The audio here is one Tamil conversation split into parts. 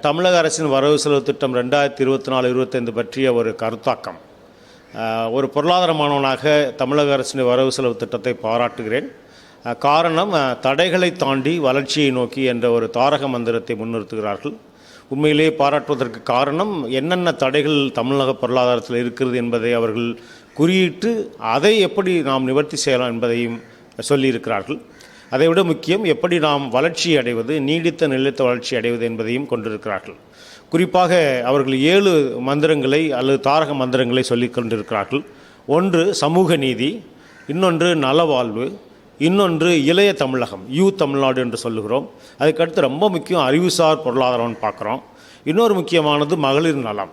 தமிழக அரசின் வரவு செலவு திட்டம் ரெண்டாயிரத்தி இருபத்தி நாலு இருபத்தைந்து பற்றிய ஒரு கருத்தாக்கம். ஒரு பொருளாதார மாணவனாக தமிழக அரசின் வரவு செலவு திட்டத்தை பாராட்டுகிறேன். காரணம் தடைகளை தாண்டி வளர்ச்சியை நோக்கி என்ற ஒரு தாரக மந்திரத்தை முன்னிறுத்துகிறார்கள். உண்மையிலேயே பாராட்டுவதற்கு காரணம் என்னென்ன தடைகள் தமிழக பொருளாதாரத்தில் இருக்கிறது என்பதை அவர்கள் குறியிட்டு அதை எப்படி நாம் நிவர்த்தி செய்யலாம் என்பதையும் சொல்லியிருக்கிறார்கள். அதைவிட முக்கியம் எப்படி நாம் வளர்ச்சி அடைவது நீடித்த நிலைத்த வளர்ச்சி அடைவது என்பதையும் கொண்டிருக்கிறார்கள். குறிப்பாக அவர்கள் ஏழு மந்திரங்களை அல்லது தாரக மந்திரங்களை சொல்லி கொண்டிருக்கிறார்கள். ஒன்று சமூக நீதி இன்னொன்று நலவாழ்வு இன்னொன்று இளைய தமிழகம் யூ தமிழ்நாடு என்று சொல்லுகிறோம். அதுக்கடுத்து ரொம்ப முக்கியம் அறிவுசார் பொருளாதாரம்னு பார்க்குறோம். இன்னொரு முக்கியமானது மகளிர் நலம்.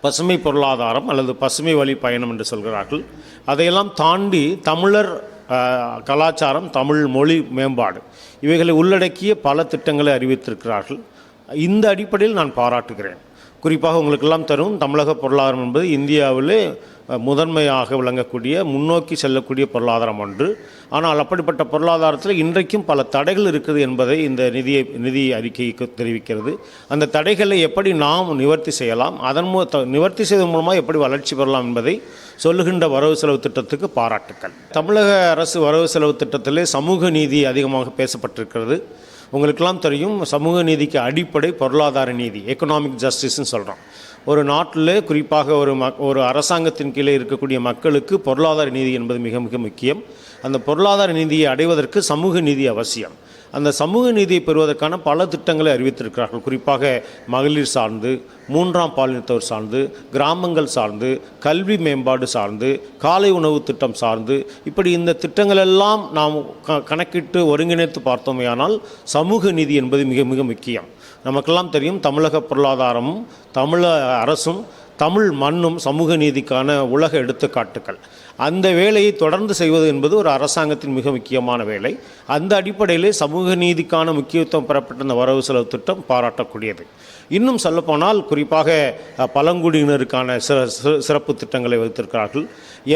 பசுமை பொருளாதாரம் அல்லது பசுமை வழி பயணம் என்று சொல்கிறார்கள். அதையெல்லாம் தாண்டி தமிழர் கலாச்சாரம் தமிழ் மொழி மேம்பாடு. இவைகளை உள்ளடக்கிய பல திட்டங்களை அறிவித்திருக்கிறார்கள். இந்த அடிப்படையில் நான் பாராட்டுகிறேன். குறிப்பாக உங்களுக்கெல்லாம் தரும் தமிழக பொருளாதாரம் என்பது இந்தியாவிலே முதன்மையாக விளங்கக்கூடிய முன்னோக்கி செல்லக்கூடிய பொருளாதாரம் ஒன்று. ஆனால் அப்படிப்பட்ட பொருளாதாரத்தில் இன்றைக்கும் பல தடைகள் இருக்குது என்பதை இந்த நிதியை நிதி அறிக்கைக்கு தெரிவிக்கிறது. அந்த தடைகளை எப்படி நாம் நிவர்த்தி செய்யலாம் அதன் மூ த- நிவர்த்தி செய்வதன் மூலமாக எப்படி வளர்ச்சி பெறலாம் என்பதை சொல்லுகின்ற வரவு செலவு திட்டத்துக்கு பாராட்டுக்கள். தமிழக அரசு வரவு செலவு திட்டத்திலே சமூக நீதி அதிகமாக பேசப்பட்டிருக்கிறது. உங்களுக்கெல்லாம் தெரியும் சமூக நீதிக்கு அடிப்படை பொருளாதார நீதி எக்கனாமிக் ஜஸ்டிஸ்னு சொல்கிறோம் ஒரு நாட்டில் குறிப்பாக ஒரு மக் ஒரு அரசாங்கத்தின் கீழே இருக்கக்கூடிய மக்களுக்கு பொருளாதார நீதி என்பது மிக மிக முக்கியம். அந்த பொருளாதார நீதியை அடைவதற்கு சமூக நீதி அவசியம். அந்த சமூக நீதியை பெறுவதற்கான பல திட்டங்களை அறிவித்திருக்கிறார்கள். குறிப்பாக மகளிர் சார்ந்து மூன்றாம் பாலினத்தவர் சார்ந்து கிராமங்கள் சார்ந்து கல்வி மேம்பாடு சார்ந்து காலை உணவு திட்டம் சார்ந்து. இப்படி இந்த திட்டங்கள் எல்லாம் நாம் க கணக்கிட்டு ஒருங்கிணைத்து பார்த்தோமேயானால் சமூக நீதி என்பது மிக மிக முக்கியம். நமக்கெல்லாம் தெரியும் தமிழக பொருளாதாரமும் தமிழக அரசும் தமிழ் மண்ணும் சமூக நீதிக்கான உலக எடுத்துக்காட்டுகள். அந்த வேலையை தொடர்ந்து செய்வது என்பது ஒரு அரசாங்கத்தின் மிக முக்கியமான வேலை. அந்த அடிப்படையிலே சமூக நீதிக்கான முக்கியத்துவம் பெறப்பட்ட இந்த வரவு செலவு திட்டம் பாராட்டக்கூடியது. இன்னும் சொல்லப்போனால் குறிப்பாக பழங்குடியினருக்கான சிற சிறப்பு திட்டங்களை வைத்திருக்கிறார்கள்.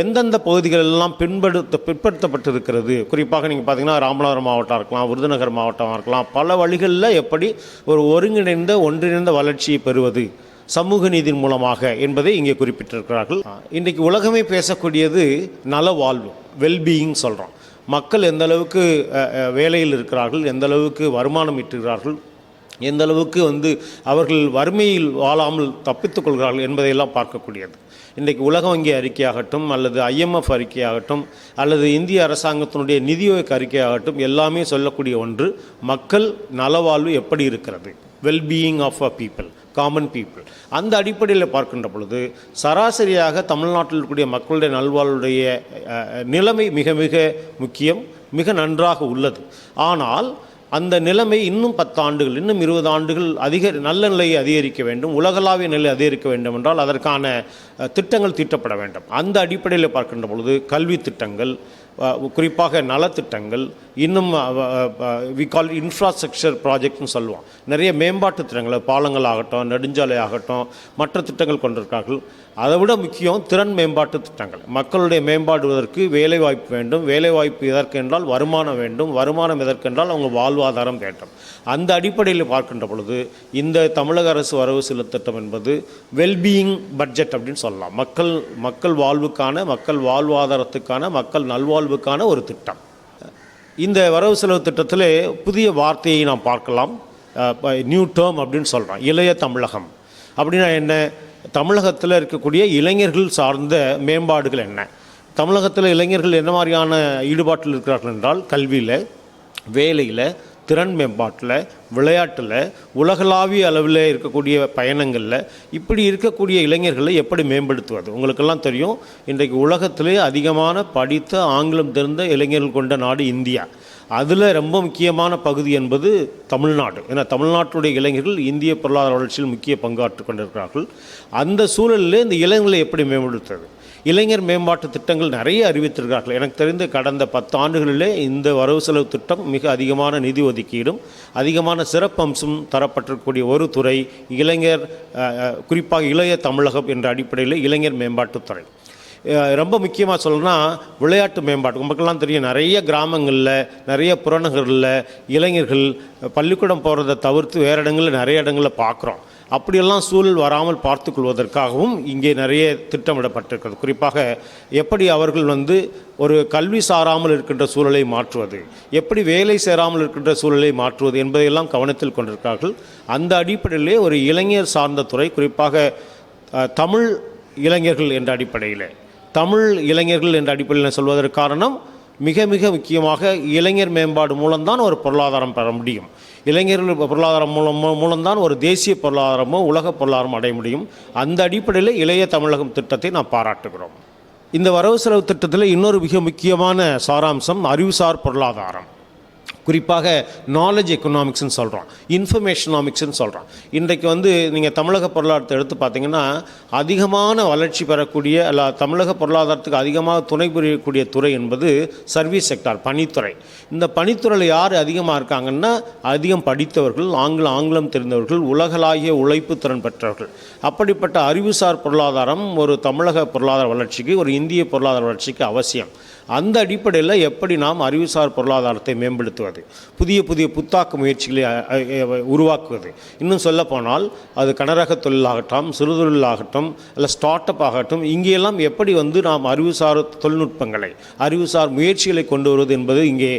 எந்தெந்த பகுதிகளெல்லாம் பின்படுத்த பிற்படுத்தப்பட்டிருக்கிறது? குறிப்பாக நீங்கள் பார்த்தீங்கன்னா ராமநாதபுரம் மாவட்டம் இருக்கலாம் விருதுநகர் மாவட்டமாக இருக்கலாம் பல வழிகளில் எப்படி ஒரு ஒருங்கிணைந்த ஒன்றிணைந்த வளர்ச்சியை பெறுவது? சமூக நீதியின் மூலமாக என்பதை இங்கே குறிப்பிட்டிருக்கிறார்கள். இன்றைக்கு உலகமே பேசக்கூடியது நலவாழ்வு வெல்பீயிங் சொல்கிறோம் மக்கள் எந்த அளவுக்கு வேலையில் இருக்கிறார்கள் எந்த அளவுக்கு வருமானம் ஈட்டுகிறார்கள் எந்த அளவுக்கு வந்து அவர்கள் வறுமையில் வாழாமல் தப்பித்துக் கொள்கிறார்கள் என்பதையெல்லாம் பார்க்கக்கூடியது. இன்றைக்கு உலக வங்கி அறிக்கையாகட்டும் அல்லது ஐஎம்எஃப் அறிக்கையாகட்டும் அல்லது இந்திய அரசாங்கத்தினுடைய நிதியோக அறிக்கையாகட்டும் எல்லாமே சொல்லக்கூடிய ஒன்று மக்கள் நலவாழ்வு எப்படி இருக்கிறது? Wellbeing of a people common people அந்த அடிப்படையில் பார்க்கின்ற பொழுது சராசரியாக தமிழ்நாட்டில் இருக்கக்கூடிய மக்களுடைய நல்வாழ்வுடைய நிலைமை மிக மிக முக்கியம் மிக நன்றாக உள்ளது. ஆனால் அந்த நிலைமை இன்னும் பத்தாண்டுகள் இன்னும் இருபது ஆண்டுகள் அதிக நல்ல நிலையை அதிகரிக்க வேண்டும் உலகளாவிய நிலை அதிகரிக்க வேண்டும் என்றால் அதற்கான திட்டங்கள் தீட்டப்பட வேண்டும். அந்த அடிப்படையில் பார்க்கின்ற பொழுது கல்வி திட்டங்கள் குறிப்பாக நலத்திட்டங்கள் இன்னும் வி கால் இன்ஃப்ராஸ்ட்ரக்சர் ப்ராஜெக்ட்னு சொல்லுவோம். நிறைய மேம்பாட்டு திட்டங்கள் பாலங்கள் ஆகட்டும் நெடுஞ்சாலை ஆகட்டும் மற்ற திட்டங்கள் கொண்டிருக்கார்கள் அதை விட முக்கியம் திறன் மேம்பாட்டு திட்டங்கள். மக்களுடைய மேம்பாடுவதற்கு வேலைவாய்ப்பு வேண்டும். வேலைவாய்ப்பு எதற்கென்றால் வருமானம் வேண்டும். வருமானம் எதற்கென்றால் அவங்க வாழ்வாதாரம் வேண்டும் அந்த அடிப்படையில் பார்க்கின்ற பொழுது இந்த தமிழக அரசு வரவு செலவு திட்டம் என்பது வெல்பீயிங் பட்ஜெட் அப்படின்னு சொல்லலாம். மக்கள் மக்கள் வாழ்வுக்கான மக்கள் வாழ்வாதாரத்துக்கான மக்கள் நல்வாழ்வு நல்வாழ்வுக்கான ஒரு திட்டம். இந்த வரவு செலவு திட்டத்தில் புதிய வார்த்தையை நாம் பார்க்கலாம். நியூ டேர்ம் அப்படின்னு சொல்கிறோம் இளைய தமிழகம். அப்படின்னா என்ன? தமிழகத்தில் இருக்கக்கூடிய இளைஞர்கள் சார்ந்த மேம்பாடுகள் என்ன? தமிழகத்தில் இளைஞர்கள் என்ன மாதிரியான ஈடுபாட்டில் இருக்கிறார்கள் என்றால் கல்வியில் வேலையில் திறன் மேம்பாட்டில் விளையாட்டில் உலகளாவிய அளவில் இருக்கக்கூடிய பயணங்களில் இப்படி இருக்கக்கூடிய இளைஞர்களை எப்படி மேம்படுத்துவது? உங்களுக்கெல்லாம் தெரியும் இன்றைக்கு உலகத்திலே அதிகமான படித்த ஆங்கிலம் தெரிந்த இளைஞர்கள் கொண்ட நாடு இந்தியா. அதில் ரொம்ப முக்கியமான பகுதி என்பது தமிழ்நாடு. ஏன்னா தமிழ்நாட்டுடைய இளைஞர்கள் இந்திய பொருளாதார வளர்ச்சியில் முக்கிய பங்காற்று கொண்டிருக்கிறார்கள். அந்த சூழலில் இந்த இளைஞர்களை எப்படி மேம்படுத்துவது? இளைஞர் மேம்பாட்டு திட்டங்கள் நிறைய அறிவித்திருக்கிறார்கள். எனக்கு தெரிந்து கடந்த பத்து ஆண்டுகளிலே இந்த வரவு செலவு திட்டம் மிக அதிகமான நிதி ஒதுக்கீடும் அதிகமான சிறப்பம்சம் தரப்பட்டிருக்கக்கூடிய ஒரு துறை இளைஞர் குறிப்பாக இளைய தமிழகம் என்ற அடிப்படையில் இளைஞர் மேம்பாட்டுத்துறை ரொம்ப முக்கியமாக சொல்லணும்னா விளையாட்டு மேம்பாடு உங்களுக்கெல்லாம் தெரியும் நிறைய கிராமங்களில் நிறைய புறநகரில் இளைஞர்கள் பள்ளிக்கூடம் போகிறத தவிர்த்து வேறு இடங்களில் நிறைய இடங்களில் பார்க்குறோம். அப்படியெல்லாம் சூழல் வராமல் பார்த்து கொள்வதற்காகவும் இங்கே நிறைய திட்டமிடப்பட்டிருக்கிறது. குறிப்பாக எப்படி அவர்கள் வந்து ஒரு கல்வி சாராமல் இருக்கின்ற சூழலை மாற்றுவது எப்படி வேலை சேராமல் இருக்கின்ற சூழலை மாற்றுவது என்பதையெல்லாம் கவனத்தில் கொண்டிருக்கிறார்கள். அந்த அடிப்படையிலே ஒரு இளைஞர் சார்ந்த துறை குறிப்பாக தமிழ் இளைஞர்கள் என்ற அடிப்படையில். தமிழ் இளைஞர்கள் என்ற அடிப்படையில் சொல்வதற்கு காரணம் மிக மிக முக்கியமாக இளைஞர் மேம்பாடு மூலம்தான் ஒரு பொருளாதாரம் பெற முடியும். இளைஞர்கள் பொருளாதாரம் மூலம் மூலம்தான் ஒரு தேசிய பொருளாதாரமோ உலக பொருளாதாரம் அடைய முடியும். அந்த அடிப்படையில் இளைய தமிழகம் திட்டத்தை நாம் பாராட்டுகிறோம். இந்த வரவு செலவு திட்டத்தில் இன்னொரு மிக முக்கியமான சாராம்சம் அறிவுசார் பொருளாதாரம். குறிப்பாக நாலேஜ் எக்கனாமிக்ஸ்னு சொல்கிறோம் இன்ஃபர்மேஷனாமிக்ஸ்னு சொல்கிறோம் இன்றைக்கு வந்து நீங்கள் தமிழக பொருளாதாரத்தை எடுத்து பார்த்தீங்கன்னா அதிகமான வளர்ச்சி பெறக்கூடிய அல்ல தமிழக பொருளாதாரத்துக்கு அதிகமாக துணை புரியக்கூடிய துறை என்பது சர்வீஸ் செக்டார் பணித்துறை. இந்த பணித்துறையில் யார் அதிகமாக இருக்காங்கன்னா அதிகம் படித்தவர்கள் ஆங்கிலம் ஆங்கிலம் தெரிந்தவர்கள் உலகளாகிய உழைப்பு திறன் பெற்றவர்கள். அப்படிப்பட்ட அறிவுசார் பொருளாதாரம் ஒரு தமிழக பொருளாதார வளர்ச்சிக்கு ஒரு இந்திய பொருளாதார வளர்ச்சிக்கு அவசியம். அந்த அடிப்படையில் எப்படி நாம் அறிவுசார் பொருளாதாரத்தை மேம்படுத்துவது புதிய புதிய புத்தாக்க முயற்சிகளை உருவாக்குவது. இன்னும் சொல்லப்போனால் அது கனரக தொழிலாகட்டும் சிறுதொழிலாகட்டும் இல்லை ஸ்டார்ட் அப் ஆகட்டும் இங்கேயெல்லாம் எப்படி வந்து நாம் அறிவுசார் தொழில்நுட்பங்களை அறிவுசார் முயற்சிகளை கொண்டு வருவது என்பது இங்கே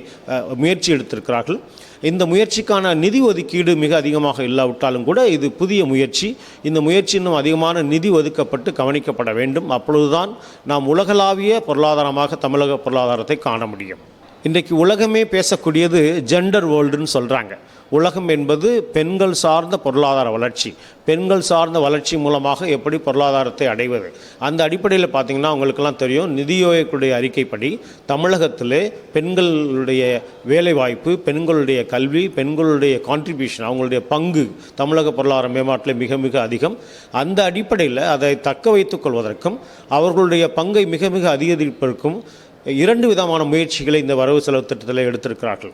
முயற்சி எடுத்திருக்கிறார்கள். இந்த முயற்சிக்கான நிதி ஒதுக்கீடு மிக அதிகமாக இல்லாவிட்டாலும் கூட இது புதிய முயற்சி. இந்த முயற்சி இன்னும் அதிகமான நிதி ஒதுக்கப்பட்டு கவனிக்கப்பட வேண்டும். அப்பொழுதுதான் நாம் உலகளாவிய பொருளாதாரமாக தமிழக பொருளாதாரத்தை காண முடியும். இன்றைக்கு உலகமே பேசக்கூடியது ஜெண்டர் வேர்ல்டுன்னு சொல்கிறாங்க உலகம் என்பது பெண்கள் சார்ந்த பொருளாதார வளர்ச்சி. பெண்கள் சார்ந்த வளர்ச்சி மூலமாக எப்படி பொருளாதாரத்தை அடைவது? அந்த அடிப்படையில் பார்த்தீங்கன்னா உங்களுக்கெல்லாம் தெரியும் நிதி அறிக்கைப்படி தமிழகத்திலே பெண்களுடைய வேலைவாய்ப்பு பெண்களுடைய கல்வி பெண்களுடைய கான்ட்ரிபியூஷன் அவங்களுடைய பங்கு தமிழக பொருளாதார மேம்பாட்டில் மிக மிக அதிகம். அந்த அடிப்படையில் அதை தக்க வைத்துக் கொள்வதற்கும் அவர்களுடைய பங்கை மிக மிக அதிகரிப்பதற்கும் இரண்டு விதமான முயற்சிகளை இந்த வரவு செலவு திட்டத்தில் எடுத்திருக்கிறார்கள்.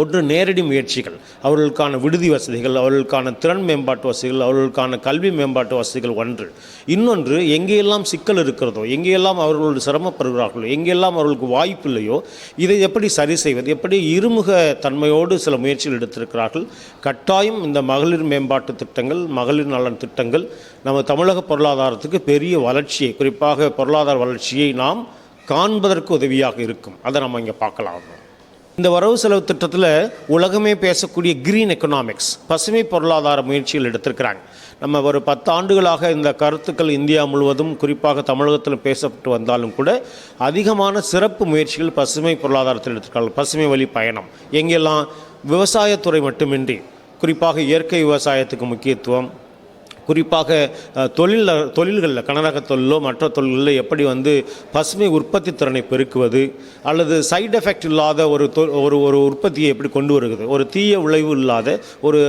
ஒன்று நேரடி முயற்சிகள் அவர்களுக்கான விடுதி வசதிகள் அவர்களுக்கான திறன் மேம்பாட்டு வசதிகள் அவர்களுக்கான கல்வி மேம்பாட்டு வசதிகள் ஒன்று. இன்னொன்று எங்கேயெல்லாம் சிக்கல் இருக்கிறதோ எங்கேயெல்லாம் அவர்கள் சிரமப்படுகிறார்களோ எங்கெல்லாம் அவர்களுக்கு வாய்ப்பு இல்லையோ இதை எப்படி சரி செய்வது எப்படி இருமுக தன்மையோடு சில முயற்சிகள் எடுத்திருக்கிறார்கள் கட்டாயம் இந்த மகளிர் மேம்பாட்டு திட்டங்கள் மகளிர் நலன் திட்டங்கள் நம்ம தமிழக பொருளாதாரத்துக்கு பெரிய வளர்ச்சியை குறிப்பாக பொருளாதார வளர்ச்சியை நாம் காண்பதற்கு உதவியாக இருக்கும். அதை நம்ம இங்கே பார்க்கலாம். இந்த வரவு செலவு திட்டத்தில் உலகமே பேசக்கூடிய கிரீன் எக்கனாமிக்ஸ் பசுமை பொருளாதார முயற்சிகள் எடுத்திருக்கிறாங்க. நம்ம ஒரு பத்து ஆண்டுகளாக இந்த கருத்துக்கள் இந்தியா முழுவதும் குறிப்பாக தமிழகத்தில் பேசப்பட்டு வந்தாலும் கூட அதிகமான சிறப்பு முயற்சிகள் பசுமை பொருளாதாரத்தில் எடுத்திருக்காங்க. பசுமை வழி பயணம். எங்கெல்லாம் விவசாயத்துறை மட்டுமின்றி குறிப்பாக இயற்கை விவசாயத்துக்கு முக்கியத்துவம் குறிப்பாக தொழில் தொழில்களில் கனரக தொழிலோ மற்ற தொழில்களில் எப்படி வந்து பசுமை உற்பத்தி திறனை பெருக்குவது அல்லது சைடு எஃபெக்ட் இல்லாத ஒரு தொ- ஒரு ஒரு உற்பத்தியை எப்படி கொண்டு வருகிறது ஒரு தீய விளைவு இல்லாத ஒரு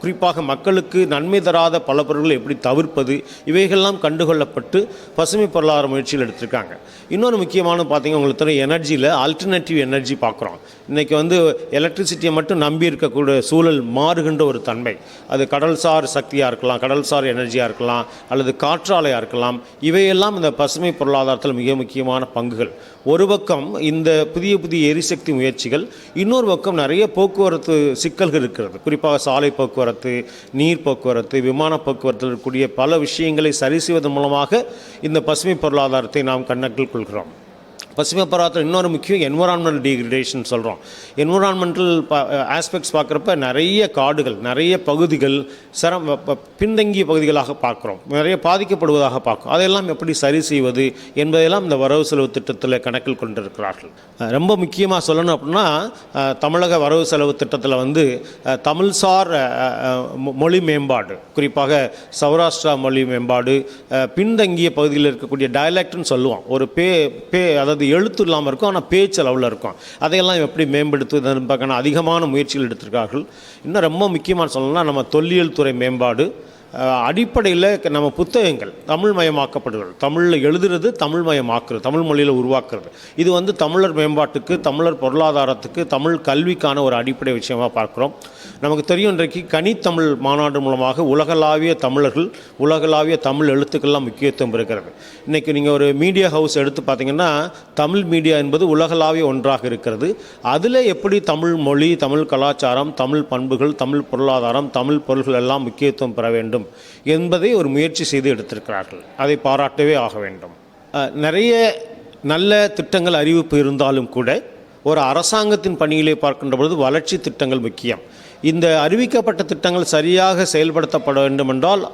குறிப்பாக மக்களுக்கு நன்மை தராத பல பொருட்களை எப்படி தவிர்ப்பது இவைகள்லாம் கண்டுகொள்ளப்பட்டு பசுமை பொருளாதார முயற்சியில் எடுத்திருக்காங்க. இன்னொரு முக்கியமான பார்த்தீங்கன்னா உங்களுக்கு தர எனர்ஜியில் ஆல்டர்னேட்டிவ் எனர்ஜி பார்க்குறோம் இன்றைக்கி வந்து எலக்ட்ரிசிட்டியை மட்டும் நம்பி இருக்கக்கூடிய சூழல் மாறுகின்ற ஒரு தன்மை. அது கடல்சார் சக்தியாக இருக்கலாம் கடல்சார் எனர்ஜியாக இருக்கலாம் அல்லது காற்றாலையாக இருக்கலாம் இவையெல்லாம் இந்த பசுமை பொருளாதாரத்தில் மிக முக்கியமான பங்குகள். ஒரு பக்கம் இந்த புதிய புதிய எரிசக்தி முயற்சிகள் இன்னொரு பக்கம் நிறைய போக்குவரத்து சிக்கல்கள் இருக்கிறது. குறிப்பாக சாலை போக்குவரத்து நீர் போக்குவரத்து விமான போக்குவரத்தில் இருக்கக்கூடிய பல விஷயங்களை சரி செய்வதன் மூலமாக இந்த பசுமை பொருளாதாரத்தை நாம் கண்ணக்கில் கொள்கிறோம். பசுமை பொருளாதாரம் இன்னொரு முக்கியம் என்விரான்மெண்டல் டிகிரேடேஷன் சொல்கிறோம் என்விரான்மெண்டல் ஆஸ்பெக்ட்ஸ் பார்க்குறப்ப நிறைய காடுகள் நிறைய பகுதிகள் சிரம் ப- பின்தங்கிய பகுதிகளாக பார்க்குறோம். நிறைய பாதிக்கப்படுவதாக பார்க்குறோம். அதையெல்லாம் எப்படி சரி செய்வது என்பதையெல்லாம் இந்த வரவு செலவு திட்டத்தில் கணக்கில் கொண்டிருக்கிறார்கள். ரொம்ப முக்கியமாக சொல்லணும் அப்படின்னா தமிழக வரவு செலவு திட்டத்தில் வந்து தமிழ்சார் மொ- மொழி மேம்பாடு குறிப்பாக சௌராஷ்டிரா மொழி மேம்பாடு பின்தங்கிய பகுதியில் இருக்கக்கூடிய டயலக்ட்னு சொல்லுவோம். ஒரு பே பே அதாவது எழுத்து இல்லாமல் இருக்கும் ஆனால் பேச்சு அளவில் இருக்கும். அதையெல்லாம் எப்படி மேம்படுத்துவது பார்க்கணும் அதிகமான முயற்சிகள் எடுத்திருக்கார்கள். இன்னும் ரொம்ப முக்கியமாக சொல்லணும்னா நம்ம தொல்லியல் துறை மேம்பாடு அடிப்படையில் நம்ம புத்தகங்கள் தமிழ்மயமாக்கப்படுகிறது. தமிழில் எழுதுறது தமிழ்மயமாக்குறது தமிழ் மொழியில் உருவாக்குறது. இது வந்து தமிழர் மேம்பாட்டுக்கு தமிழர் பொருளாதாரத்துக்கு தமிழ் கல்விக்கான ஒரு அடிப்படை விஷயமா பார்க்குறோம். நமக்கு தெரியும் இன்றைக்கு கனித்தமிழ் மாநாடு மூலமாக உலகளாவிய தமிழர்கள் உலகளாவிய தமிழ் எழுத்துக்கள்லாம் முக்கியத்துவம் இருக்கிறது இன்றைக்கி நீங்கள் ஒரு மீடியா ஹவுஸ் எடுத்து பார்த்தீங்கன்னா தமிழ் மீடியா என்பது உலகளாவிய ஒன்றாக இருக்கிறது. அதில் எப்படி தமிழ் மொழி தமிழ் கலாச்சாரம் தமிழ் பண்புகள் தமிழ் பொருளாதாரம் தமிழ் பொருள்கள் எல்லாம் முக்கியத்துவம் பெற வேண்டும் என்பதை ஒரு முயற்சி செய்து எடுத்திருக்கிறார்கள். அதை பாராட்டவே ஆக வேண்டும். நிறைய நல்ல திட்டங்கள் அறிவிப்பு இருந்தாலும் கூட ஒரு அரசாங்கத்தின் பணியிலே பார்க்கின்ற பொழுது வளர்ச்சி திட்டங்கள் முக்கியம். இந்த அறிவிக்கப்பட்ட திட்டங்கள் சரியாக செயல்படுத்தப்பட வேண்டும் என்றால்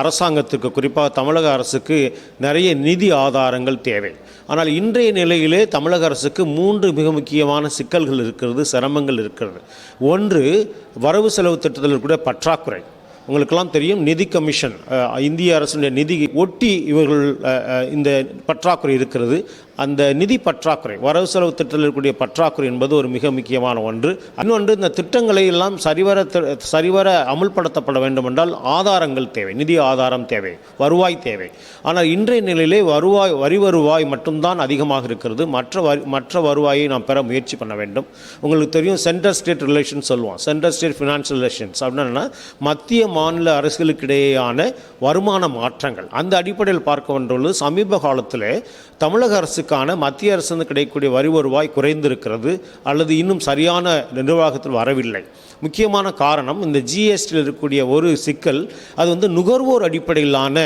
அரசாங்கத்திற்கு குறிப்பாக தமிழக அரசுக்கு நிறைய நிதி ஆதாரங்கள் தேவை. ஆனால் இன்றைய நிலையிலே தமிழக அரசுக்கு மூன்று மிக முக்கியமான சிக்கல்கள் இருக்கிறது சிரமங்கள் இருக்கிறது. ஒன்று வரவு செலவு திட்டத்தில் இருக்கக்கூடிய பற்றாக்குறை. உங்களுக்கெல்லாம் தெரியும் நிதி கமிஷன் இந்திய அரசுடைய நிதி ஒட்டி இவர்கள் இந்த பற்றாக்குறை இருக்கிறது. அந்த நிதி பற்றாக்குறை வரவு செலவு திட்டத்தில் இருக்கக்கூடிய பற்றாக்குறை என்பது ஒரு மிக முக்கியமான ஒன்று. இன்னொன்று இந்த திட்டங்களை எல்லாம் சரிவர சரிவர அமுல்படுத்தப்பட வேண்டும் என்றால் ஆதாரங்கள் தேவை நிதி ஆதாரம் தேவை வருவாய் தேவை. ஆனால் இன்றைய நிலையிலே வருவாய் வரி வருவாய் மட்டும்தான் அதிகமாக இருக்கிறது. மற்ற வரி மற்ற வருவாயை நாம் பெற முயற்சி பண்ண வேண்டும். உங்களுக்கு தெரியும் சென்ட்ரல் ஸ்டேட் ரிலேஷன் சொல்லுவோம் சென்ட்ரல் ஸ்டேட் ஃபினான்ஷியல் ரிலேஷன்ஸ் அப்படின்னா மத்திய மாநில அரசுகளுக்கிடையேயான வருமான மாற்றங்கள். அந்த அடிப்படையில் பார்க்க வேண்டுள்ளது சமீப காலத்தில் தமிழக அரசுக்கான மத்திய அரசு கிடைக்கக்கூடிய வரி வருவாய் குறைந்திருக்கிறது அல்லது இன்னும் சரியான நிர்வாகத்தில் வரவில்லை. முக்கியமான காரணம் இந்த ஜிஎஸ்டியில் இருக்கக்கூடிய ஒரு சிக்கல் அது வந்து நுகர்வோர் அடிப்படையிலான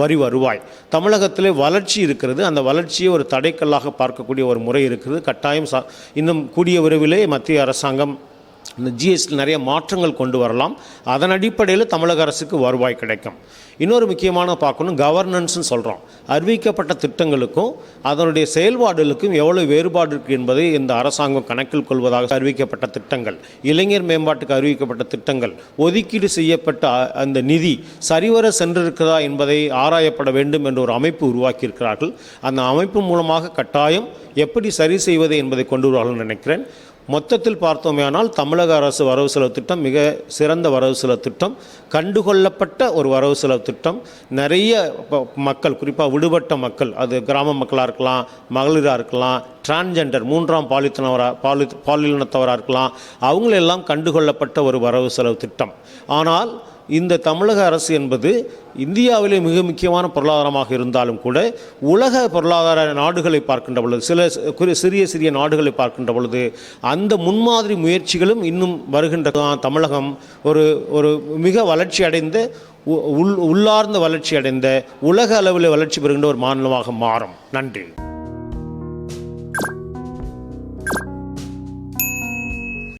வரி வருவாய். தமிழகத்தில் வளர்ச்சி இருக்கிறது அந்த வளர்ச்சியை ஒரு தடைக்கல்லாக பார்க்கக்கூடிய ஒரு முறை இருக்குது கட்டாயம் இன்னும் கூடிய விரைவிலே மத்திய அரசாங்கம் இந்த ஜிஎஸ்டி நிறைய மாற்றங்கள் கொண்டு வரலாம். அதன் அடிப்படையில் தமிழக அரசுக்கு வருவாய் கிடைக்கும். இன்னொரு முக்கியமான பார்க்கணும் கவர்னன்ஸ்னு சொல்கிறோம் அறிவிக்கப்பட்ட திட்டங்களுக்கும் அதனுடைய செயல்பாடுகளுக்கும் எவ்வளவு வேறுபாடு இருக்குது என்பதை இந்த அரசாங்கம் கணக்கில் கொள்வதாக அறிவிக்கப்பட்ட திட்டங்கள். இளைஞர் மேம்பாட்டுக்கு அறிவிக்கப்பட்ட திட்டங்கள். ஒதுக்கீடு செய்யப்பட்ட அந்த நிதி சரிவர சென்றிருக்கிறதா என்பதை ஆராயப்பட வேண்டும் என்ற ஒரு அமைப்பு உருவாக்கியிருக்கிறார்கள். அந்த அமைப்பு மூலமாக கட்டாயம் எப்படி சரி செய்வது என்பதை கொண்டு வருவார்கள் நினைக்கிறேன். மொத்தத்தில் பார்த்தோமேயானால் தமிழக அரசு வரவு செலவு திட்டம் மிக சிறந்த வரவு செலவு திட்டம் கண்டுகொள்ளப்பட்ட ஒரு வரவு செலவு திட்டம். நிறைய மக்கள் குறிப்பாக விடுபட்ட மக்கள் அது கிராம மக்களாக இருக்கலாம் மகளிராக இருக்கலாம் டிரான்ஜெண்டர் மூன்றாம் பாலித்தனவராக பாலி பாலினத்தவராக இருக்கலாம் அவங்களெல்லாம் கண்டுகொள்ளப்பட்ட ஒரு வரவு செலவு திட்டம். ஆனால் இந்த தமிழக அரசு என்பது இந்தியாவிலே மிக முக்கியமான பொருளாதாரமாக இருந்தாலும் கூட உலக பொருளாதார நாடுகளை பார்க்கின்ற பொழுது சில சிறிய சிறிய நாடுகளை பார்க்கின்ற பொழுது அந்த முன்மாதிரி முயற்சிகளும் இன்னும் வருகின்ற தமிழகம் ஒரு ஒரு மிக வளர்ச்சி அடைந்த உ- உள் உள்ளார்ந்த வளர்ச்சி அடைந்த உலக அளவில் வளர்ச்சி பெறுகின்ற ஒரு மாநிலமாக மாறும். நன்றி.